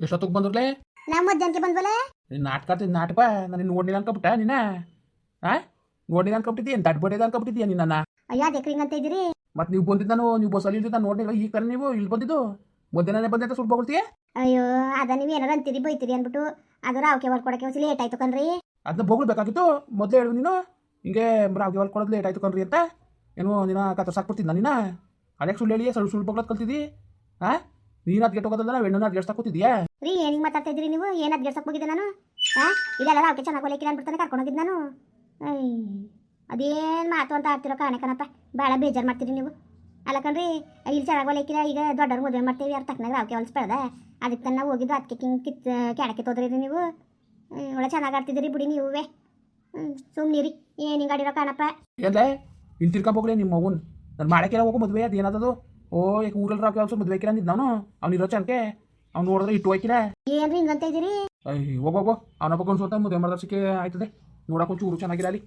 ಎಷ್ಟೊತ್ತಿಗೆ ಬಂದ್ರಲೆ? ನಾವು ಮಧ್ಯಾಹ್ನಕ್ಕೆ ಬಂದ್ವಲ್ಲ ನೀನು ನಾಟಕ ಆಡ್ತಿದ್ ನಾಟಕ? ನಾನು ನೋಡಿಲ್ಲ ಅನ್ಕೊಬಿಟ್ಟ ನೀನ? ಆ? ನೋಡ್ಲಿಲ್ಲ ಅನ್ಕೊಬಿಟ್ಟಿದ್ದೀಯ? ಬಡಿಯೋದು ಅನ್ಕೊಬಿಟ್ಟಿದ್ದೀಯ ನಿನ್ನ ಅಯ್ಯ ಅದಕ್ಕೆ ಹಿಂಗಂತ ಇದ್ದೀರಿ? ಮತ್ತೆ ನೀವು ಬಂದಿದ್ದು ನಾನು ನೀವು ಬಸ್ಸಲ್ಲಿ ಇಲ್ದಿದ್ದು ನಾನು ನೋಡ್ಲಿಲ್ಲ. ಈಗ ಕರೆ ನೀವು ಇಲ್ಲಿ ಬಂದಿದ್ದು? ಮಧ್ಯಾಹ್ನನೇ ಬಂದೆ ಅಂತ ಸುಳ್ಳು ಬಗೊಳ್ತೀಯ ಅಯ್ಯೋ ಅದ ನೀವು ಏನಾರ ಅಂತೀರಿ ಬೈತೀರಿ ಅನ್ಬಿಟ್ಟು. ಅದು ರಾವ್ಕೆ ಹೊಲ್ಕೊಡಕ್ಕೆ ಒಂದು ಲೇಟ್ ಆಯ್ತು ಕಣ್ರಿ. ಅದನ್ನ ಬೋಗಳ್ಬೇಕಾಗಿತ್ತು ಮೊದಲೇ ಹೇಳು ನೀನು. ಹಿಂಗೆ ರಾಗಿ ಹೊಲ್ ಕೊಡೋದು ಲೇಟ್ ಆಯ್ತು ಕಣ್ರಿ ಅಂತ. ಏನು ನೀನು ಕತ್ತ ನಾನು? ನಿನ್ನ ಅದಕ್ಕೆ ಸುಳ್ಳು ಹೇಳಿ ಸುಳ್ಳು ಸುಳ್ಳು ಬಗ್ಳದ್ ಕಲ್ತಿದ್ದಿ ಆ ಗೆಟ್ ಹೋಗೋದಲ್ಲ ಹೆಣ್ಣು ಅದ್ಗೆಟ್ ಕೂತಿದ್ಯಾ? ರೀ ಏನಿಗೆ ಮಾತಾಡ್ತಾ ಇದ್ರಿ ನೀವು? ಏನಾದ್ ಗೆಡ್ಸಕ್ ಹೋಗಿದ್ದೆ ನಾನು? ಹಾ ಇಲ್ಲೆಲ್ಲ ಅವಕ್ಕೆ ಚೆನ್ನಾಗಿ ಹೊಲಿಕಿಲ್ಲ ಅನ್ಬಿಡ್ತಾನೆ ಕರ್ಕೊಂಡು ಹೋಗಿದ್ದು ನಾನು. ಅಯ್ಯ ಅದೇನು ಮಾತು ಅಂತ ಆಡ್ತಿರೋ ಕಾಣೆ ಕಣಪ್ಪ. ಭಾಳ ಬೇಜಾರು ಮಾಡ್ತೀರಿ ನೀವು. ಅಲ್ಲ ಕಣ್ರಿ ಇಲ್ಲಿ ಚೆನ್ನಾಗಿ ಹೊಲಿಕಿಲ್ಲ ಈಗ ದೊಡ್ಡವ್ರು ಮದುವೆ ಮಾಡ್ತೀವಿ ಅವ್ರ ತಕ್ಕನಾಗ ಅವಕ್ಕೆ ಹೊಲಿಸ್ಬೇಡ ಅದಕ್ಕೆ ತನ್ನ ಹೋಗಿದ್ದು ಅದಕ್ಕೆ ಕಿಂಗ್ ಕಿತ್ ಕೆಳಕ್ಕೆ ತೋದ್ರಿ ನೀವು. ಒಳ್ಳೆ ಚೆನ್ನಾಗಿ ಆಡ್ತಿದ್ದೀರಿ ಬಿಡಿ ನೀವೇ ಸುಮ್ಮನಿರಿ ಏನು ಹಿಂಗೆ ಆಡಿರೋ ಕಾಣಪ್ಪ. ಏನ್ಲೇ ಇಲ್ಲಿ ತಿರ್ಕೊಂಬೋಗ್ಲಿ ನಿಮ್ಮ ಮಗುನ್. ನಾನು ಮಾಡಕ್ಕೆಲ್ಲ ಹೋಗೋ ಮದುವೆ ಅದು? ಏನದದು ಓ ಈಗ ಊರಲ್ಲಿ ರಾಕಿ ಹೊಲ್ಸು ಮದುವೆ ಹಾಕಿಲ್ಲ ಅಂದಿದ್ದು ನಾನು? ಅವ್ನು ಇರೋ ಚನಕ್ಕೆ ಅವ್ನು ನೋಡಿದ್ರೆ ಇಟ್ಟು ಹೋಯ್ಕಿಲ್ಲ. ಏನ್ರಿ ಹಿಂಗಂತ ಇದ್ದೀರಿ? ಅಯ್ಯ ಹೋಗೋಗೋ ಅವನ ಬಗ್ಗೆ ಒಂದು ಸ್ವಲ್ಪ ಮದುವೆ ಮಾಡಿದರ್ಸಕ್ಕೆ ಆಯ್ತದೆ. ನೋಡಕ್ಕೆ ಒಂಚೂರು ಚೆನ್ನಾಗಿರಲಿ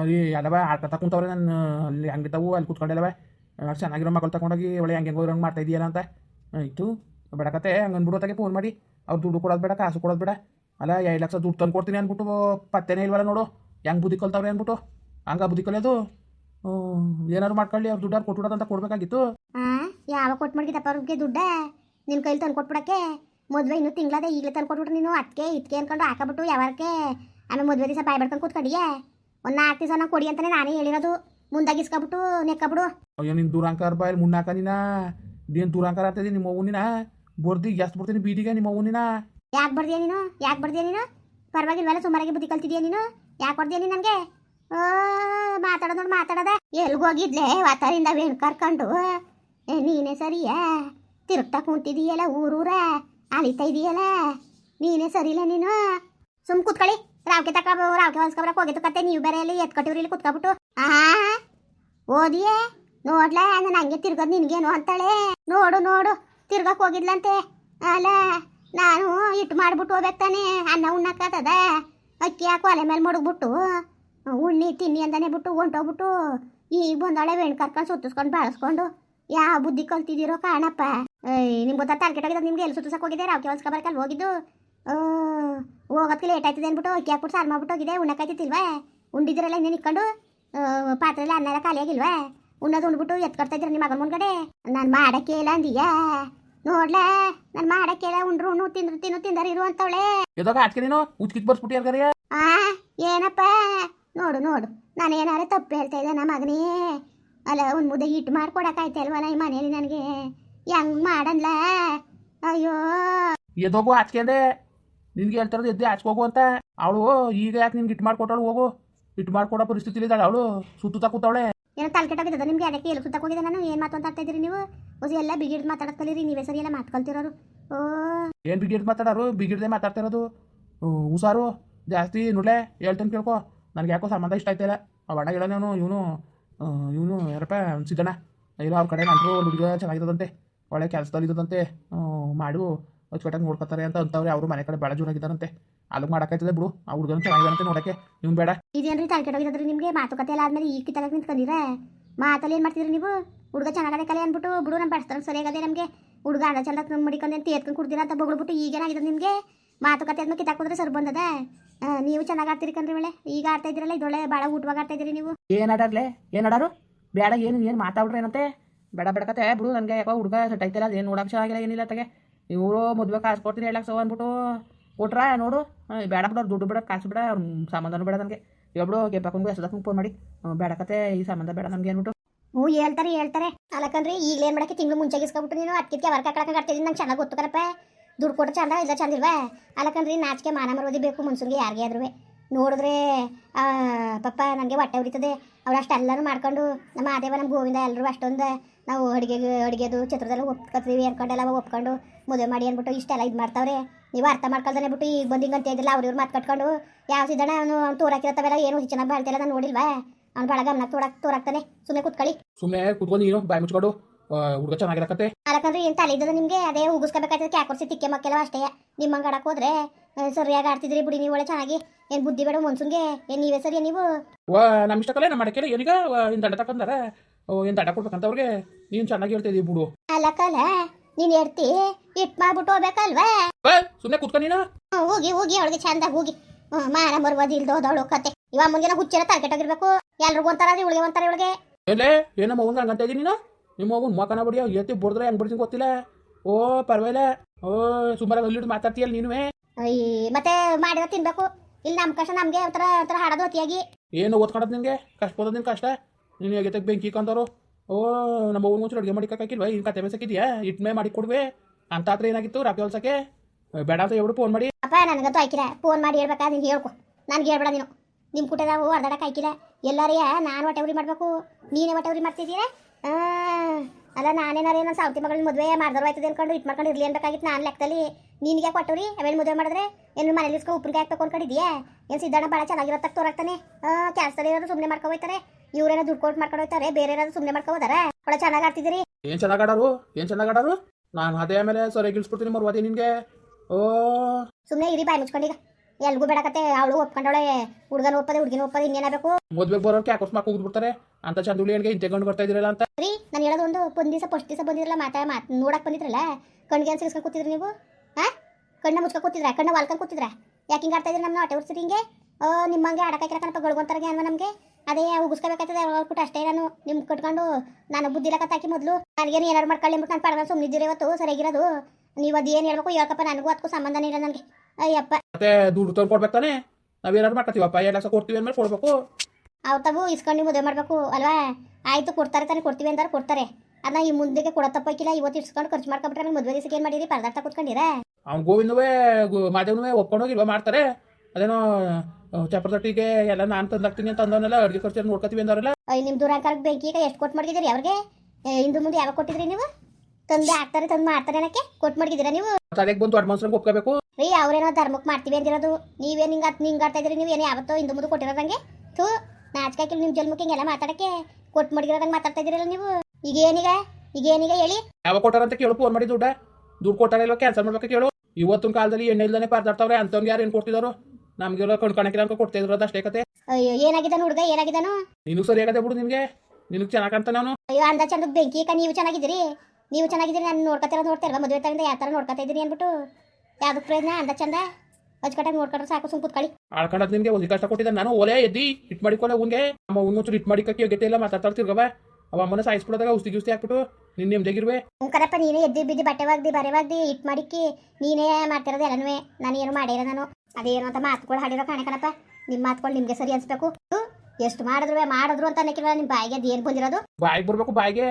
ಅಲ್ಲಿ. ಅಲ್ಲವ ಆಡ್ಕೊತ ಕುಂತವ್ರೆ ನಾನು ಅಲ್ಲಿ ಹಂಗಿದ್ದಾವು ಅಲ್ಲಿ ಕುತ್ಕೊಂಡೆಲ್ಲವ. ಚೆನ್ನಾಗಿರೋ ಮಗಳು ತಗೊಂಡೋಗಿ ಒಳ್ಳೆ ಹಂಗೆ ಹೋದ್ರೆ ಹಂಗೆ ಮಾಡ್ತಾ ಇದೆಯಲ್ಲ ಅಂತ. ಆಯಿತು. ಬೇಡಕತ್ತೆ ಹಂಗೆ ಅಂದ್ಬಿಡೋತಾಗೆ ಫೋನ್ ಮಾಡಿ. ಅವ್ರು ದುಡ್ಡು ಕೊಡೋದು ಬೇಡ ಕಾಸು ಕೊಡೋದು ಬೇಡ. ಅಲ್ಲ ಎರಡು ಲಕ್ಷ ದುಡ್ಡು ತಂದು ಕೊಡ್ತೀನಿ ಅಂದ್ಬಿಟ್ಟು ಪತ್ತೆನೇ ಇಲ್ವಲ್ಲ ನೋಡು. ಹೆಂಗೆ ಬುದ್ಧಿ ಕಲ್ತವ್ರೆ ಅಂದ್ಬಿಟ್ಟು. ಹಂಗೆ ಬುದ್ಧಿ ಕಲಿಯೋದು? ಏನಾದ್ರು ಮಾಡ್ಕೊಳ್ಳಿ ಅವ್ರು ದುಡ್ಡು ಕೊಟ್ಬಿಡೋದಂತ ಕೊಡಬೇಕಾಗಿತ್ತು. ಆ ಯಾವಾಗ ಕೊಟ್ಟು ಮಡಗಿದಪ್ಪ ಅವ್ರಿಗೆ ದುಡ್ಡ? ನಿನ್ ಕೈಲಿ ತಂದು ಕೊಟ್ಬಿಡಕ್ಕೆ? ಮದುವೆ ಇನ್ನೂ ತಿಂಗಳದ ಈಗಲೇ ತಂದು ಕೊಟ್ಬಿಟ್ರೆ ನೀನು ಅದಕ್ಕೆ ಇದಕ್ಕೆ ಅನ್ಕೊಂಡು ಹಾಕಬಿಟ್ಟು ಯಾವಾರಕ್ಕೆ ಆಮೇಲೆ ಮದುವೆ ದಿವಸ ಬಾಯ್ ಬಡ್ಕೊಂಡು ಕೂತ್ಕೊಂಡಿಯೇ? ಒಂದು ನಾಲ್ಕು ದಿವಸ ನಾವು ಕೊಡಿ ಅಂತಾನೆ ನಾನೇ ಹೇಳಿರೋದು. ಮುಂದಾಗಿಸ್ಕೊಬಿಟ್ಟು ನೆಕ್ಕಬಿಡು. ಅಯ್ಯೋ ನಿನ್ ದೂರಾಂಕಾರ ಬಾಯಲ್ಲಿ ಮುನ್ನಾಕ ನೀನ? ಏನು ದೂರಾಂಕಾರ ಆಗ್ತದೆ ನಿಮ್ಮ ಅವ್ವನಿನ ಬರ್ದಿ ಗ್ಯಾಸ್ ಬಿಡ್ತೀನಿ ಬೀದಿಗೆ ನಿಮ್ಮ ಅವ್ವನಿನ ಯಾಕೆ ಬರ್ದಿಯ ನೀನು? ಯಾಕೆ ಬರ್ದಿಯ ನೀನು? ಪರವಾಗಿಲ್ವಲ್ಲ ಸುಮಾರಾಗಿ ಬುದ್ಧಿ ಕಲ್ತಿದ್ಯಾ ನೀನು? ಯಾಕೆ ಬರ್ದಿಯ ನೀನು ನನಗೆ? ಮಾತಾಡೋದು ಮಾತಾಡೋದ. ಎಲ್ಗೆ ಹೋಗಿದ್ಲೆ? ವಾತಾರಿಂದ ವೇಣ್ ಕರ್ಕೊಂಡು. ನೀನೇ ಸರಿಯಾ? ತಿರುಗ್ತಾ ಕುಂತಿದೀಯಲ್ಲ ಊರೂರ? ಅಲಿತಾ ಇದೀಯಲ್ಲ? ನೀನೇ ಸರಿಲ್ಲ ನೀನು? ಸುಮ್ ಕುತ್ಕೊಳ್ಳಿ ರಾವ್ಕೆ ತಕ ರಾವ್ಕೆ ಹೊಲ್ಸ್ಕೊಬ್ರಕ್ ಹೋಗಿತ್ತು ಕತ್ತೆ ನೀವು ಬೇರೆ ಅಲ್ಲಿ ಎತ್ಕೊಟ್ಟಿವ್ರಿ ಇಲ್ಲಿ ಕುತ್ಕೊಬಿಟ್ಟು. ಆ, ಓದಿಯೇ? ನೋಡ್ಲಾ ನಾನು ಹಂಗೆ ತಿರ್ಗೋದು ನಿನ್ಗೇನು ಅಂತಾಳೆ? ನೋಡು ನೋಡು. ತಿರ್ಗಕ್ ಹೋಗಿದ್ಲಂತೆ. ಅಲ್ಲ, ನಾನು ಇಟ್ಟು ಮಾಡ್ಬಿಟ್ಟು ಹೋಗ್ಬೇಕು ಅನ್ನ ಉಣ್ಣಕ್ಕಾತದ ಅಕ್ಕಿ ಹಾಕು ಒಲೆ ಮೇಲೆ ಮಡಗ್ಬಿಟ್ಟು. ಉಣ್ಣಿ ತಿನ್ನಿ ಅಂತಾನೆ ಬಿಟ್ಟು ಹೊಂಟೋಗ್ಬಿಟ್ಟು ಈಗ ಬಂದಾಳೆ ವೆಣ್ ಕರ್ಕೊಂಡು ಸುತ್ತಿಸ್ಕೊಂಡು ಬಳಸ್ಕೊಂಡು ಯಾವ ಬುದ್ಧಿ ಕಲ್ತಿದ್ದೀರೋ ಕಾಣಪ್ಪ. ನಿಮ್ಗೆ ಗೊತ್ತಾ ತರ್ಕೆಟೋಗಿದ್ದು ನಿಮ್ಗೆ? ಎಲ್ಲಿ ಸುತ್ತಿಸಕ್ಕೆ ಹೋಗಿದೆ ರಾವ್ಕೆ ಹೊಲ್ಸ್ಕೊಬರ್ಕಲ್ಲಿ ಹೋಗಿದ್ದು. ಹೋಗೋದಕ್ಕೆ ಲೇಟ್ ಆಯ್ತದೆ ಅಂದ್ಬಿಟ್ಟು ಅಕ್ಕಿ ಹಾಕ್ಬಿಟ್ಟು ಸಾರು ಮಾಡ್ಬಿಟ್ಟು ಹೋಗಿದೆ ಉಣ್ಣಕ್ಕಾಯ್ತಿಲ್ವಾ ಉಂಡಿದಿರಲ್ಲ ಇನ್ನೇನು ಇಕ್ಕೊಂಡು ಆ, ಪಾತ್ರೆಲ್ಲ ಅನ್ನ ಎಲ್ಲ ಖಾಲಿ ಆಗಿಲ್ವಾ? ಉಣ್ಣೋದು ಉಂಡ್ಬಿಟ್ಟು ಎತ್ಕೊಡ್ತಾ ಇದ್ರೆ ನಿಮ್ಮ ಮಗನ ಮುಂದ್ಗಡೆ? ನಾನು ಮಾಡಕ್ಕೆ ಇಲ್ಲ ಅಂದಿಯಾ? ನೋಡ್ಲಾ ನಾನು ಮಾಡಕ್ಕೆ ಇಲ್ಲ. ಉಂಡ್ರು ಉಣ್ಣು ತಿಂದ್ರು ತಿನ್ನು ತಿಂದರು ಇರು ಅಂತವಳೆ. ಎದಾಗ ಆಚೆ ನೀನು? ಉಚ್ಕಿತ್ ಬರ್ಸ್ಬಿಟ್ಟು ಯಾರ್ಗಾರ ಆ ಏನಪ್ಪ? ನೋಡು ನೋಡು. ನಾನು ಏನಾರು ತಪ್ಪು ಹೇಳ್ತಾ ಇದ್ದೆ ನಮ್ಮ ಮಗನೇ. ಅಲ್ಲ ಒಂದು ಮುದ್ದೆ ಇಟ್ಟು ಮಾಡ್ಕೊಡಕ್ಕಾಯ್ತಾ ಇಲ್ವಲ್ಲ ಈ ಮನೇಲಿ ನನಗೆ? ಹೆಂಗ್ ಮಾಡಲ್ಲ ಅಯ್ಯೋ. ಎದೋಗು ಹಚ್ಕೊಂಡೆ ನಿನ್ಗೆ ಹೇಳ್ತಾರದು ಎದ್ದೆ ಹಚ್ಕೋಗು ಅಂತ. ಅವಳು ಈಗ ಯಾಕೆ ನಿನ್ಗೆ ಇಟ್ಟು ಮಾಡ್ಕೊಟ್ಟಳು? ಹೋಗು. ಇಟ್ಟು ಮಾಡ್ಕೊಡೋ ಪರಿಸ್ಥಿತಿ ಇದ್ದಾಳೆ ಅವಳು. ಸುತ್ತುತ್ತಾ ಕೂತವಳೆ. ಏನೋ ತಲೆ ಕೆಟ್ಟೋಗಿದ್ದದ ನಿಮ್ಗೆ? ಅದಕ್ಕೆ ಎಲ್ಲಿ ಸುತ್ತಕ್ಕೆ ಹೋಗಿದೆ ನಾನು? ಏನು ಮಾತು ಅಂತ ಇದ್ದೀರಿ ನೀವು? ಹೊಸ ಎಲ್ಲ ಬಿಗಿಡ್ ಮಾತಾಡಕ್ ಕಲೀರಿ. ನೀವೇ ಸರಿ ಎಲ್ಲ ಮಾತ್ಕೊಳ್ತಿರೋರು. ಓ. ಏನು ಬಿಗಿಡ್ ಮಾತಾಡೋರು? ಬಿಗಿಡ್ದೆ ಮಾತಾಡ್ತಿರೋದು. ಹುಷಾರು. ಜಾಸ್ತಿ ನೋಡ್ಲೆ ಹೇಳ್ತೇನೆ ಕೇಳ್ಕೊ. ನನಗೆ ಯಾಕೋ ಸಂಬಂಧ ಇಷ್ಟ ಆಯ್ತಿಲ್ಲ ಅವ ಅಣ್ಣ ಹೇಳೋನು ಇವನು ಇವನು ಯಾರಪ್ಪ, ಸಿದ್ದಣ್ಣ. ಇಲ್ಲ ಅವ್ರ ಕಡೆ ನಂತರೂ ಹುಡುಗ ಚೆನ್ನಾಗಿರೋದಂತೆ ಒಳ್ಳೆ ಕೆಲಸದಲ್ಲಿ ಇದ್ದದಂತೆ. ಮಾಡು ಅಚ್ಚುಕಟ್ಟಾಗಿ ನೋಡ್ಕೊತಾರೆ ಅಂತ ಅಂತವ್ರೆ ಅವರು ಮನೆ ಕಡೆ ಭಾಳ ಜೋರಾಗಿದ್ದಾರಂತೆ ಅದು ಮಾಡೋಕ್ಕಾಯ್ತದೆ ಬಿಡು. ಆ ಹುಡುಗನ ಚೆನ್ನಾಗಿದ್ದಾರಂತೆ ನೋಡಕ್ಕೆ. ನೀವು ಬೇಡ. ಇದೇನ್ರಿ ತಲೆ ಕೆಟ್ಟೋಗಿದ್ರಿ ನಿಮಗೆ? ಮಾತುಕತೆ ಎಲ್ಲ ಆದ್ಮೇಲೆ ಈಗ ಕಿತ್ತಾಗ ನಿಂತ್ಕೊಂಡಿರ? ಮಾತಲ್ಲಿ ಏನು ಮಾಡ್ತಿದ್ರಿ ನೀವು? ಹುಡುಗ ಚೆನ್ನಾಗದೆ ಕಲೆ ಅಂದ್ಬಿಟ್ಟು, ಬಿಡು ನಮ್ಮ ಬಡ್ಸ್ತಾರೆ ಸರಿಯಾಗದೆ ನಮಗೆ. ಹುಡುಗ ಅಣ್ಣ ಚಂದ ಮಡಿಕೊಂಡು ಅಂತ ಎತ್ಕೊಂಡು ಕುಡ್ದಿರ ಅಂತ ಬೊಗಳ್ಬಿಟ್ಟು ಈಗೇನಾಗಿದೆ ನಿಮಗೆ? ಮಾತುಕತೆ ಕಿತ್ತಾಕ್ ಕಿತ್ತಾಕೋದ್ರೆ ಸರ್ ಬಂದದ. ನೀವು ಚೆನ್ನಾಗಿ ಆಡ್ತೀರಿ ಕಣ್ರಿ ಒಳ್ಳೆ. ಈಗ ಆಡ್ತಾ ಇದ್ದೀರಲ್ಲ ಇದೊಳ್ಳೆ ಭಾಳ ಊಟವಾಗ ಆಡ್ತಾ ಇದ್ದೀರಿ ನೀವು. ಏನು ಆಡಾರ್ಲೆ ಏನ್ ಆಡಾರು? ಬೇಡ ಏನು ಏನು ಮಾತಾಡ್ರಿ ಏನಂತೆ? ಬೇಡ ಬೇಡಕತೆ ಬಿಡು ನನಗೆ ಯಾಕೋ ಹುಡುಗ ಸೆಟ್ ಆಯ್ತಿಲ್ಲ ಅದೇನು ನೋಡಕ್ಕೆ ಆಗಿಲ್ಲ ಏನಿಲ್ಲ ತಗೆ ಇವರು ಮದುವೆ ಕಾಸು ಕೊಡ್ತೀನಿ ಹೇಳಕ್ಕೆ ಸವ ಅಂದ್ಬಿಟ್ಟು. ಕೊಟ್ರ ನೋಡು. ಬೇಡ ಬಿಡೋರು ಅವ್ರು ದುಡ್ಡು ಬೇಡ ಕಾಸು ಬೇಡ ಅವ್ರ ಸಂಬಂಧನೂ ಬೇಡ ನನಗೆ. ಕೆ ಗೆಬ್ಬಾಕೊಂಡು ಹೆಸರು ಫೋನ್ ಮಾಡಿ. ಬೇಡ ಬೇಡಕತ್ತೆ ಈ ಸಂಬಂಧ ಬೇಡ ನಮ್ಗೆ ಏನ್ಬಿಟ್ಟು ಹ್ಞೂ ಹೇಳ್ತಾರೆ ಹೇಳ್ತಾರೆ. ಅಲ್ಲಕಂದ್ರಿ ಈಗ ಏನು ಮಾಡಕ್ಕೆ ತಿಂಗಳು ಮುಂಚೆ ಇಸ್ಕೊಬಿಟ್ಟು ನೀನು? ಅದಕ್ಕೆ ವರ್ಕ ಕಳಕ ಕಟ್ತಿದ್ದೀನಿ ನಂಗೆ ಚೆನ್ನಾಗಿ ಗೊತ್ತು ಕಣಪ್ಪ. ದುಡ್ಡು ಕೊಟ್ಟು ಚಂದ, ಇಲ್ಲ ಚಂದ ಅಲ್ಲಕಂದ್ರೆ ನಾಚಿಕೆ ಮಾನ ಮರೋದಿ ಬೇಕು ಮನ್ಸೂರಿಗೆ ಯಾರಿಗೆ ಆದ್ರೂ ನೋಡಿದ್ರೆ ಪಪ್ಪ ನನಗೆ ಹೊಟ್ಟೆ ಉರಿತದೆ. ಅವ್ರು ಅಷ್ಟೆಲ್ಲರೂ ಮಾಡ್ಕೊಂಡು, ನಮ್ಮ ಮಾದೇವ ನಮ್ಮ ಗೋವಿಂದ ಎಲ್ಲರೂ ಅಷ್ಟೊಂದು ನಾವು ಅಡುಗೆ ಅಡುಗೆದು ಚಿತ್ರದಲ್ಲಿ ಒಪ್ಕೊತೀವಿ ಅನ್ಕೊಂಡೆಲ್ಲ ಒಪ್ಕೊಂಡು ಮದುವೆ ಮಾಡಿ ಅಂದ್ಬಿಟ್ಟು ಇಷ್ಟೆಲ್ಲ ಇದು ಮಾಡ್ತಾವ್ರೆ. ನೀವು ಅರ್ಥ ಮಾಡ್ಕೊಳ್ದಾನೆ ಬಿಟ್ಟು ಈಗ ಬಂದಿಂಗ್ ಅಂತ ಇದ್ದಿಲ್ಲ ಅವ್ರಿವ್ರು ಮಾತು ಕಟ್ಕೊಂಡು, ಯಾವ ಸಿದ್ದಣ್ಣ, ಅವನು ತೋರಾಕಿರತ್ತವೆಲ್ಲ ಏನು ಹೆಚ್ಚಿನ ಬಾಳ್ತಿಲ್ಲ ನಾನು ನೋಡಿಲ್ವಾ? ಅವ್ನು ಭಾಳ ಗಮನ ತೋರಾಕ್, ತೋರಾಕ್ತಾನೆ. ಸುಮ್ಮನೆ ಕೂತ್ಕೊಳ್ಳಿ. ಸುಮ್ಮನೆ ಕೂತ್ಕೊಂಡು ನೀನು ಬಾಯಿ ಮುಚ್ಕೊಂಡು. ಹುಡುಗ ಚೆನ್ನಾಗಿರಕತ್ತೆ ಅದಕ್ಕಂದ್ರೆ ಏನು ತಲೆ ಇದ್ದದ ನಿಮಗೆ? ಅದೇ ಉಗಿಸ್ಕೋಬೇಕಾಯ್ತದೆ ಕ್ಯಾಕೊರ್ಸಿ ತಿಕ್ಕೆ ಮಕ್ಕೆಲ್ಲ ಅಷ್ಟೇ. ನಿಮ್ಮ ಆಡಕ್ಕೆ ಹೋದ್ರೆ ಸರಿಯಾಗಿ ಆಡ್ತಿದ್ರಿ ಬಿಡಿ ನೀವು ಒಳ್ಳೆ ಚೆನ್ನಾಗಿ. ಏನ್ ಬುದ್ಧಿ ಬೇಡ ಮನ್ಸುಂಗೆ ಏನ್ ನೀವೇ ಸರಿ ನೀವು? ವಾ ನಮ್ಮ ಇಷ್ಟಕ್ಕಲ್ಲೇ ನಮ್ಮ ಮಡಕೆಲ್ಲ ಏನೀಗ ಇನ್ನು ದಂಡ ತಕೊಂಡಾರ ಏನು ದಂಡ ಕೊಡ್ಬೇಕಂತ ಅವ್ರಿಗೆ? ನೀನು ಚೆನ್ನಾಗಿ ಹೇಳ್ತಿದ್ದೀವಿ ಬಿಡು. ಅಲಕಲ್ಲ ನೀನ್ ಹೇಳ್ತಿ ಇಟ್ ಮಾಡ್ಬಿಟ್ಟು ಹೋಗ್ಬೇಕಲ್ವಾ? ಸುಮ್ಮನೆ ಕುತ್ಕ ನೀನು. ಹೋಗಿ ಹೋಗಿ ಅವಳಿಗೆ ಚಂದ ಹೋಗಿ. ಮಾರ ಮಾನ ಬರ್ಬೋದು ಇಲ್ದೋದವಳು ಕತೆ. ಇವಾಗ ಮುಂದಿನ ಹುಚ್ಚಿರ ತಲೆಕೆಟ್ಟಾಗಿರ್ಬೇಕು ಎಲ್ರಿಗೂ ಒಂಥರ ಇವಳಿಗೆ ಒಂಥರ ಇವಳಿಗೆ. ಏನೇ ಏನಮ್ಮ ಹಂಗಂತ ಇದ್ದೀನಿ ನೀನು? ನಿಮ್ಮ ಮಗನ್ ಮಕನ ಬಡಿಯೋ ಎತ್ತಿ ಬೋರ್ದ್ರೆ ಹೆಂಗ್ ಬಿಡ್ತೀನಿ ಗೊತ್ತಿಲ್ಲ? ಓ ಪರವಾಗಿಲ್ಲ. ಓ ಸುಮಾರಾಗಿ ಅಲ್ಲಿಟ್ಟು ಮಾತಾಡ್ತೀಯಲ್ಲ ನೀನು ಅಯ್ಯ ಮತ್ತೆ ಮಾಡಿದ ತಿನ್ಬೇಕು. ಇಲ್ಲಿ ನಮ್ಮ ಕಷ್ಟ ನಮ್ಗೆ ಒಂಥರ ಒಂಥರ ಹಾಡೋದು ಅತಿಯಾಗಿ. ಏನು ಓದ್ಕೊಂಡದ್ ನಿನಗೆ ಕಷ್ಟ ಬೋದದ್ ನಿನ್ ಕಷ್ಟ? ನೀನು ಹೇಗೆ ಬೆಂಕಿ ಕಂದವರು ಓ ನಮ್ಮ ಅವ್ನ ಮುಂಚೆ ಅಡುಗೆ ಮಾಡಿ ಕಾಕಿಲ್ವಾ ಈಗ ಕತೆ ಬೇಸಕ್ಕಿದ್ಯಾ ಇಟ್ಮೇ ಮಾಡಿ ಕೊಡ್ವೆ. ಅಂತ ಆದ್ರೆ ಏನಾಗಿತ್ತು ರಾಪಿ ಹೊಲ್ಸಕ್ಕೆ? ಬೇಡ ಅಂತ ಹೇಳ್ಬಿಟ್ಟು ಫೋನ್ ಮಾಡಿ. ಅಪ್ಪ ನನಗಂತೂ ಆಯ್ಕಿಲ್ಲ. ಫೋನ್ ಮಾಡಿ ಹೇಳ್ಬೇಕಾ? ನೀನು ಹೇಳ್ಕೊ. ನನ್ಗೆ ಹೇಳ್ಬೇಡ ನೀನು. ನಿಮ್ಮ ಕುಟದಾವು ನಾವು ಅರ್ಧಡಕ್ಕೆ ಆಯ್ಕಿಲ್ಲ. ಎಲ್ಲರಿಗೆ ನಾನು ಹೊಟ್ಟೆ ಉರಿ ಮಾಡಬೇಕು. ನೀನೇ ಹೊಟ್ಟೆ ಉರಿ ಮಾಡ್ತಿದ್ದೀರಾ ಅಲ್ಲ ನಾನೇನಾರ ಏನೋ ಸಾವತಿ ಮಗಳ ಮದುವೆ ಮಾಡ್ದವ್ರು ಆಯ್ತದೆ ಅನ್ಕೊಂಡು ಇಟ್ ಮಾಡ್ಕೊಂಡು ಇರ್ಲಿ ಅನ್ಬೇಕಾಗಿತ್ತು ನಾನು ಲೆಕ್ಕದಲ್ಲಿ. ನಿನಗೆ ಕೊಟ್ಟವ್ರಿ ಅವೇನು ಮದುವೆ ಮಾಡಿದ್ರೆ? ಏನು ಮನೇಲಿ ಇಸ್ಕೊ ಉಪ್ಪಿನಕಾಯಿ ಹಾಕ್ಬೇಕು ಅನ್ಕೊಂಡಿದ್ಯಾ ಏನು ಸಿದ್ದಣ್ಣ ಭಾಳ ಚೆನ್ನಾಗಿರತ್ತಕ್ಕೆ ತೋರಾಗ್ತಾನೆ ಕೆಲಸದಲ್ಲಿ ಇರೋರು ಸುಮ್ಮನೆ ಮಾಡ್ಕೊ ಹೋಯ್ತಾರೆ? ಇವ್ರೇನೋ ದುಡ್ಡು ಕೊಟ್ಟು ಮಾಡ್ಕೊಂಡು ಹೋಯ್ತಾರೆ? ಬೇರೆ ಏನಾದ್ರು ಸುಮ್ಮನೆ ಮಾಡ್ಕೊ ಹೋದಾರ? ಒಳ್ಳೆ ಚೆನ್ನಾಗಿ ಆಡ್ತಿದ್ದೀರಿ. ಏನ್ ಚೆನ್ನಾಗಿ ಆಡೋರು? ಏನು ಚೆನ್ನಾಗಿ ಆಡೋರು? ನಾನು ಅದೇ ಆಮೇಲೆ ಸರಿ ಗಿಳಿಸ್ಬಿಡ್ತೀನಿ ಮರ್ವಾದಿ ನಿನಗೆ. ಓ. ಸುಮ್ಮನೆ ಇರಿ ಬಾಯಿ ಮುಚ್ಕೊಂಡೀಗ ಎಲ್ಗೂ ಬೇಡಕತ್ತೆ ಅವಳು ಒಪ್ಕೊಂಡವಳೆ. ಹುಡುಗನ ಒಪ್ಪದೆ ಹುಡುಗಿನ ಒಪ್ಪದೆ ಇನ್ನೇನಾಗಬೇಕು? ಮದ್ವೆಗೆ ಬರೋರು ಯಾಕೋಸ್ ಮಾಕು ಹೋಗ್ಬಿಡ್ತಾರೆ ಅಂತ ಚಂದುಳಿ ಹೆಣ್ಗೆ ಇಂತೆ ಗಂಡು ಬರ್ತಾ ಇದ್ರಲ್ಲ ಅಂತ? ರೀ ನಾನು ಹೇಳೋದು ಒಂದು ಒಂದು ದಿವಸ ಫಸ್ಟ್ ದಿವಸ ಬಂದಿರಲ್ಲ ಮಾತಾ ಮಾತು ನೋಡಕ್ ಬಂದಿದ್ರಲ್ಲ? ಕಣ್ಗೆ ಅನ್ಸಿಸ್ಕೊಂಡು ಕೂತಿದ್ರಿ ನೀವು? ಹಾ ಕಣ್ಣ ಮುಚ್ಕೊಂಡು ಕೂತಿದ್ರ? ಕಣ್ಣ ವಾಲ್ಕೊಂಡು ಕೂತಿದ್ರ? ಯಾಕೆ ಹಿಂಗೆ ಆಡ್ತಾ ಇದ್ರಿ ನಮ್ಮ ಆಟ ಉರ್ಸಿರಿ ಹಿಂಗೆ? ನಿಮ್ಮಂಗೆ ಆಡಕಾಯ್ಕಿರ ಕಣಪ್ಪ ಗೊಳ್ಗೊಂತಾರಿಗೆ ಅನ್ವ ನಮಗೆ? ಅದೇ ಉಗಿಸ್ಕೋಬೇಕಾಯ್ತದೆ ಹೋಗ್ಬಿಟ್ಟು ಅಷ್ಟೇ ನಾನು. ನಿಮ್ಗೆ ಕಟ್ಕೊಂಡು ನಾನು ಬುದ್ಧಿ ತಾಕಿ ಮೊದಲು. ನನಗೇನು ಏನಾರು ಮಾಡ್ಕೊಳ್ಳಿ ಅಂದ್ಬಿಟ್ಟು ನಾನು ಪಡ್ಕೊಂಡು ಸುಮ್ಮನಿದ್ದೀರಿ ಇವತ್ತು ಸರಿಯಾಗಿರೋದು. ನೀವು ಅದು ಏನು ಹೇಳ್ಬೇಕು ಹೇಳ್ಕಪ್ಪ ನನಗೂ ಅದಕ್ಕೂ ಸಂಬಂಧನೇ ಇಲ್ಲ ನನಗೆ. ಅಯ್ಯಪ್ಪ. ಮತ್ತೆ ದುಡ್ಡು ತಂದು ಕೊಡ್ಬೇಕು ತಾನೆ ನಾವೇನಾದ್ರು ಮಾಡ್ಕೊತೀವಪ್ಪ? ಎರಡು ಲಕ್ಷ ಕೊಡ್ತೀವಿ ಅಂದ್ಮೇಲೆ ಕೊಡ್ಬೇಕು. ಅವ್ರು ತಗು ಇಸ್ಕೊಂಡು ಮದುವೆ ಮಾಡಬೇಕು ಅಲ್ವಾ? ಆಯ್ತು ಕೊಡ್ತಾರೆ ತಾನೆ ಕೊಡ್ತೀವಿ ಅಂದ್ರೆ ಕೊಡ್ತಾರೆ. ಅದನ್ನ ಈ ಮುಂದಕ್ಕೆ ಕೊಡೋ ತಪ್ಪಕ್ಕಿಲ್ಲ ಇವತ್ತು ಇಸ್ಕೊಂಡು ಖರ್ಚು ಮಾಡ್ಕೊಬಿಟ್ರೆ ಆಮೇಲೆ ಮದುವೆ ದಿವಸಕ್ಕೆ ಏನು ಮಾಡಿರಿ ಪರದಾಟ ಕೂತ್ಕೊಂಡಿರ? ಅವ್ನು ಗೋವಿಂದವೇ ಮಾದೇವನವೇ ಒಪ್ಕೊಂಡೋಗಿಲ್ವಾ ಮಾಡ್ತಾರೆ? ಅದೇನೋ ಚಪ್ರದಟ್ಟಿಗೆ ಎಲ್ಲ ನಾನು ತಂದಾಕ್ತೀನಿ ಅಂತ ಅಂದವನೆಲ್ಲ ಅಡುಗೆ ಖರ್ಚು ನೋಡ್ಕೊತೀವಿ ಅಂದವರೆಲ್ಲ. ಅಯ್ಯ ನಿಮ್ಮ ದೂರಾಂಕಾರಕ್ಕೆ ಬೆಂಕಿ ಈಗ ಎಷ್ಟು ಕೊಟ್ಟು ಮಾಡಿದಿರಿ ಅವ್ರಿಗೆ? ಹಿಂದೆ ಮುಂದೆ ಯಾವಾಗ ಕೊಟ್ಟಿದ್ರಿ ನೀವು? ತಂದೆ ಆಗ್ತಾರೆ ತಂದು ಮಾಡ್ತಾರೆ ಅನ್ನಕ್ಕೆ ಕೊಟ್ಟು ಮಾಡಿದ್ದೀರಾ ನೀವು? ತಲೆಗೆ ಬಂದು ದೊಡ್ಡ ಒಪ್ಕೋಬೇಕು. ರೀ ಅವ್ರೇನೋ ಧರ್ಮಕ್ಕೆ ಮಾಡ್ತೀವಿ ಅಂದಿರೋದು. ನೀವೇನು ಹಿಂಗೆ ಹಿಂಗೆ ಆಡ್ತಾ ಇದ್ರಿ ನೀವು ಏನು ಯಾವತ್ತೋ ಹಿಂದೆ ಮುಂದೆ ಕೊಟ್ಟಿರೋದಂಗೆ? ಥೂ ನಾಚಿಕಾಕಿಲ್ ನಿಮ್ಮ ಜನ್ಮಕ್ಕೆ ಹಿಂಗೆಲ್ಲ ಮಾತಾಡಕ್ಕೆ ಕೊಟ್ಟು ಮಡಗಿರೋದಂಗೆ ಮಾತಾಡ್ತಾ ಇದ್ದೀರಲ್ಲ ನೀವು? ಈಗ ಏನೀಗ? ಈಗ ಏನೀಗ ಹೇಳಿ? ಯಾವ ಕೊಟ್ಟಾರ ಅಂತ ಕೇಳು ಫೋನ್ ಮಾಡಿ ದುಡ್ಡ. ದುಡ್ಡು ಕೊಟ್ಟಾರ ಇಲ್ವಾ? ಕ್ಯಾನ್ಸಲ್ ಮಾಡ್ಬೇಕು ಕೇಳು. ಇವತ್ತಿನ ಕಾಲದಲ್ಲಿ ಎಣ್ಣೆ ಇಲ್ದಾನೆ ಪರದಾಡ್ತಾವ್ರೆ ಅಂತವ್ಗೆ ಯಾರು ಏನು ಕೊಡ್ತಿದಾರು? ನಮಗೆಲ್ಲ ಕಣ್ಕಾಣಕ್ಕಿಲ್ಲ ಅಂತ ಕೊಡ್ತಾ ಇದ್ರು ಅಷ್ಟೇ ಕತೆ. ಅಯ್ಯೋ ಏನಾಗಿದ್ದಾನು ಹುಡುಗ ಏನಾಗಿದ್ದಾನು? ಸರಿ ಆಗದೆ ಬಿಡು ನಿಮಗೆ. ನಿನಗೆ ಚೆನ್ನಾಗಿ ಕಾಣ್ತಾನೆ ನಾನು. ಅಯ್ಯೋ ಅಂದ ಚಂದ ಬೆಂಕಿ ಕ ನೀವು ಚೆನ್ನಾಗಿದ್ದೀರಿ? ನೀವು ಚೆನ್ನಾಗಿದ್ದೀರಿ ನಾನು ನೋಡ್ಕೊತಿರೋದು ನೋಡ್ತಾ ಇಲ್ವಾ? ಮದುವೆ ತಂದ ಯಾವ ಥರ ನೋಡ್ಕೊತಾ ಇದ್ದೀನಿ ಅಂದ್ಬಿಟ್ಟು. ಯಾವ್ದು ಪ್ರಯತ್ನ ಅಂದ ಚಂದ? ಅಚ್ಚುಕಟ್ಟಾಗಿ ನೋಡ್ಕೊಂಡ್ರೆ ಸಾಕು ಸುಮ್ ಕುತ್ಕಳಿ. ಆಳ್ಕೊಂಡದ್ ನಿಮಗೆ ಒಂದು ಕಷ್ಟ ಕೊಟ್ಟಿದ್ದೆ ನಾನು ಒಲೆ ಎದ್ದಿ ಹಿಟ್ ಮಾಡಿಕೊಳ್ಳೆ ಉಂಗೆ ನಮ್ಮ ಅವ್ನು ಹಿಟ್ ಮಾಡಿಕಕ್ಕೆ ಯೋಗ್ಯತೆ ಇಲ್ಲ ಮಾತಾಡ್ತಾ ತಿರ್ಗವ ಅವ ಅಮ್ಮನ ಸಾಯಿಸ್ಬಿಡೋದಾಗ ಉಸ್ತಿ ಗುಸ್ತಿ ಹಾಕ್ಬಿಟ್ಟು ನಿನ್ನ ನೆಮ್ಮದಿಗಿರುವೆ ಕರಪ್ಪ ನೀನೇ ಎದ್ದಿ ಬಿದ್ದಿ ಬಟ್ಟೆ ವಾಗ್ದಿ ಬರೆ ಒಗ್ದು ಹಿಟ್ ಮಾಡಿಕ್ಕಿ ನೀನೇ ಮಾಡ್ತಿರೋದು ಎಲ್ಲನೂ ನಾನು ಏನು ಮಾಡಿರೋ ನಾನು. ಅದೇನು ಅಂತ ಮಾತುಗಳು ಹಾಡಿರೋ ಕಾಣೆ ಕಣಪ್ಪ. ನಿಮ್ಮ ಮಾತುಗಳು ನಿಮ್ಗೆ ಸರಿ ಅನ್ಸ್ಬೇಕು. ಎಷ್ಟು ಮಾಡಿದ್ರು ಮಾಡಿದ್ರು ಅಂತ ಅನ್ನಕ್ಕಿಲ್ಲ ನಿಮ್ಮ ಬಾಯಿಗೆ ಏನು ಬಂದಿರೋದು? ಬಾಯಿಗೆ ಬರ್ಬೇಕು ಬಾಯಿಗೆ.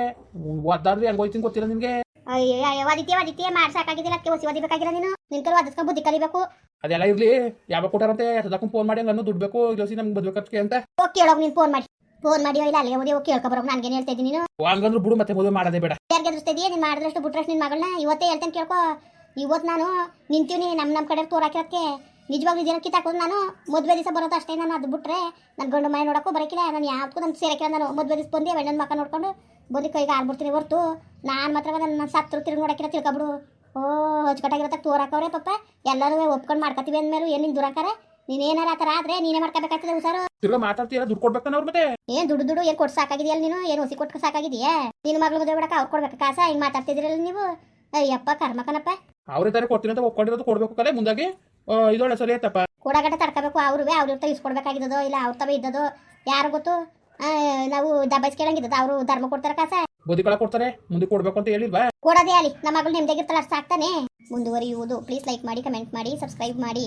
ಒದ್ದಾದ್ರೂ ಹೆಂಗ್ ಹೋಯ್ತೀನಿ ಗೊತ್ತಿಲ್ಲ ನಿನಗೆ ರೀತಿ ವದಿತ್ಯ ಮಾಡಿ ಸಾಕಾಗಿದ್ದಿಲ್ಲ ಅದಕ್ಕೆ ಹೊಸಿ ಓದಿಬೇಕಾಗಿಲ್ಲ ನೀನು. ನಿನ್ ಕೈ ಒದಿಸ್ಕೊಂಡು ಬುದ್ಧಿ ಕಲಿಬೇಕು. ಅದೆಲ್ಲ ಇರ್ಲಿ ಯಾವಾಗ ಕೊಟ್ಟಾರಂತೆ? ಸದಕ್ಕೂ ಫೋನ್ ಮಾಡಿ ನಾನು ದುಡ್ಡು ಬೇಕು. ಜೋಸಿ ನಮ್ಗೆ ಮದ್ವೆ ಅಂತ. ಹೋಗಿ ಕೇಳೋಗಿ ನೀನು ಫೋನ್ ಮಾಡಿ. ಫೋನ್ ಮಾಡಿ ಇಲ್ಲ ಅಲ್ಲಿಗೆ ಓದಿ ಹೋಗಿ ಕೇಳ್ಕೊಬರೋಗಿ ನನಗೇನು ಹೇಳ್ತಾ ಇದ್ದೀನಿ ನೀನು? ಹಂಗಂದ್ರೆ ಬಿಡು ಮತ್ತೆ ಮದುವೆ ಮಾಡೋದೇ ಬೇಡ. ಯಾರಿಗೆ ಎದುರಿಸ್ತಾ ಇದೀಯ ನೀನು ಮಾಡಿದ್ರಷ್ಟು ಬಿಟ್ರಷ್ಟು ನಿನ್ನ ಮಗಳನ್ನ ಇವತ್ತೇ ಹೇಳ್ತೇನೆ ಕೇಳ್ಕೊ. ಇವತ್ತು ನಾನು ನಿಂತೀವಿ ನಮ್ಮ ನಮ್ಮ ಕಡೆ ತೋರಾಕಿರೋದಕ್ಕೆ ನಿಜವಾಗ್ಲೂ ಇದನ್ನು ಕಿತ್ತಾಕೊಂಡು ನಾನು ಮದುವೆ ದಿವಸ ಬರೋದು ಅಷ್ಟೇ ನಾನು ಅದು ಬಿಟ್ರೆ ನನ್ನ ಗಂಡು ಮನೆ ನೋಡೋಕ್ಕೂ ಬರೋಕಿಲ್ಲ ನಾನು ಯಾವ್ದಕ್ಕೂ ನಾನು ಸೇರಕ್ಕಿಲ್ಲ ನಾನು ಮದುವೆ ದಿವಸ ಬಂದು ಹೆಣ್ಣನ ಮಕ್ಕ ನೋಡ್ಕೊಂಡು ಬಂದು ಕೈಗೆ ಆಡ್ಬಿಡ್ತೀನಿ ಹೊರ್ತು. ನಾನು ಮಾತ್ರ ನನ್ನ ಸತ್ರು ತಿರುಗಿ ನೋಡೋಕ್ಕಿಲ್ಲ ತಿಳ್ಕೊಬಿಡು ಓ ಹೊಚ್ಕಟ್ಟಾಗಿರತ್ತ ತೋರಾಕವ್ರೆ ಪಪ್ಪ. ಎಲ್ಲರೂ ಒಪ್ಕೊಂಡು ಮಾಡ್ಕೊತೀವಿ ಅಂದ್ಮೇಲೆ ಏನಿನ್ ದುರಾಕರೆ? ದುರಾಕಾರ ನೀನೇನಾರ ಆತರ ಆದ್ರೆ ನೀನೇ ಮಾಡ್ಕೋಬೇಕಾಗ್ತದೆ ಹುಷಾರು. ತಿರುಗಾ ಮಾತಾಡ್ತೀರ ದುಡ್ಡು ಕೊಡ್ಬೇಕನ್ನ ಅವ್ರ ಮತ್ತೆ? ಏನ್ ದುಡ್ಡು ದುಡ್ಡು ಏನ್ ಕೊಟ್ಟು ಸಾಕಾಗಿದೆಯಲ್ಲ ನೀನು? ಏನು ಹೊಸಿ ಕೊಟ್ಟು ಸಾಕಾಗಿದೆಯಾ? ನಿನ್ನ ಮಗಳು ಮದುವೆ ಬಿಡಕ ಅವ್ರು ಕೊಡ್ಬೇಕು ಕಾಸ ಹಿಂಗ್ ಮಾತಾಡ್ತಿದ್ದೀರಲ್ಲ ನೀವು? ಅಯ್ಯಪ್ಪ ಕರ್ಮಕನಪ್ಪ ಅವ್ರ ತಾನೇ ಕೊಡ್ತೀನಿ ಅಂತ ಒಪ್ಕೊಂಡಿರೋದು ಕೊಡ್ಬೇಕು ಕಲೆ ಮುಂದಾಗಿ. ಆ, ಇದೊಳ್ಳೆ ಸರಿ ಆಯ್ತಪ್ಪ. ಕೂಡಗಟ್ಟ ತಡ್ಕೋಬೇಕು ಅವ್ರುವೆ ಅವ್ರ ಇರ್ತ ಇಸ್ಕೊಡ್ಬೇಕಾಗಿದ್ದದೋ ಇಲ್ಲ ಅವ್ರ ತವ ಇದ್ದದೋ ಯಾರು ಗೊತ್ತು? ನಾವು ದಬ್ಬಾಯಿಸ್ಕೇಳಂಗಿದ್ದದ ಅವರು ಧರ್ಮ ಕೊಡ್ತಾರ ಕಾಸ. ಬುದ್ಧಿ ಕಳ ಕೊಡ್ತಾರೆ ಮುಂದೆ ಕೊಡ್ಬೇಕು ಅಂತ ಹೇಳಿಲ್ವಾ? ಕೊಡೋದೇ ಅಲ್ಲಿ ನಮ್ಮ ಮಗಳು ನೆಮ್ಮದಿಯಾಗಿರ್ತಾಳ ಅಷ್ಟು ಸಾಕ್ತಾನೆ ಮುಂದುವರಿಯುವುದು ಪ್ಲೀಸ್ ಲೈಕ್ ಮಾಡಿ ಕಮೆಂಟ್ ಮಾಡಿ ಸಬ್ಸ್ಕ್ರೈಬ್ ಮಾಡಿ.